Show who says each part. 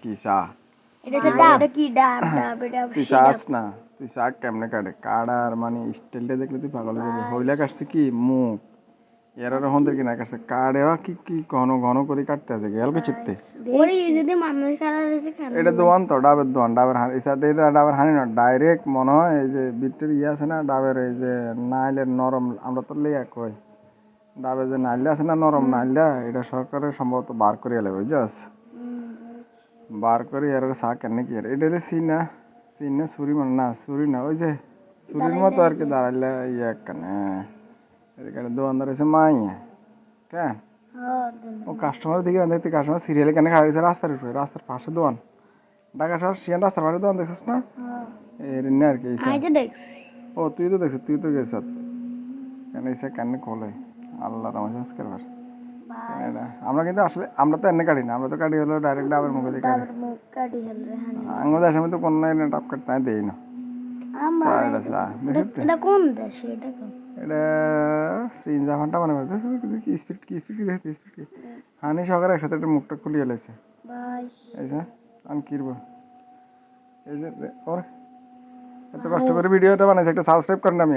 Speaker 1: কি চা
Speaker 2: এটা ডাব এটা কি ডাব ডাব এটা
Speaker 1: তুই চাস না তুই চা কেমনে কাটে মানে স্টাইলটা দেখলে তুই পাগল হয়ে যাবি হইলে কাটছে কি মুখ এরা রকম দেখি না কাটছে কাড়েও কি কি ঘন ঘন করে কাটতে আছে গেল কি চিত্তে
Speaker 2: ওরে যদি মানুষ খারাপ হয়েছে খান
Speaker 1: এটা দোয়ান তো ডাবের দোয়ান ডাবের হানি এই সাথে এটা ডাবের হানি না ডাইরেক্ট মনে হয় এই যে বিটের ইয়ে আছে না ডাবের এই যে নাইলের নরম আমরা তো লেয়া কই ডাবের যে নাইলে আছে না নরম নাইলটা এটা সরকারের সম্ভবত বার করে এলে বুঝছস বার করে এর চা কেন কি? আর এটা হলে সিনা সিনা ছুরি মানে না ছুরি না ওই যে ছুরির মতো আর কি দাঁড়াইলে ইয়ে কানে। এখানে দোকানদার আছে মাইয়া কেন? ও কাস্টমার দিকে দেখতে কাস্টমার সিরিয়ালে কেন খাওয়া গেছে রাস্তার উপরে রাস্তার পাশে দোকান। ঢাকা শহর সিয়ান রাস্তার পাশে দোকান দেখছিস না? এর নে আর কি ও তুই তো দেখছিস তুই তো গেছিস কেন এসে কেন খোলে? আল্লাহ রহমান করবার আমরা কিন্তু আসলে আমরা তো এনে কাটি না আমরা তো কাটি হলো ডাইরেক্ট ডাবের মুখে দিয়ে কাটি
Speaker 2: কাটি হেল রে হানি।
Speaker 1: আঙ্গুল দেশের মধ্যে কোনো না ডাব কাটতে দেই না।
Speaker 2: আমরা
Speaker 1: এটা তো?
Speaker 2: কোন দেশ এটা কোন?
Speaker 1: এটা চীন জাপানটা মানে কি স্পিড কি স্পিড কি দেখতে স্পিড কি। হানি সহকারে একসাথে একটা মুখটা খুলিয়ে লেছে
Speaker 2: ভাই
Speaker 1: এই যে আমি কিনবো এই যে ওর এত কষ্ট করে ভিডিওটা বানাইছে একটা সাবস্ক্রাইব করেন আমি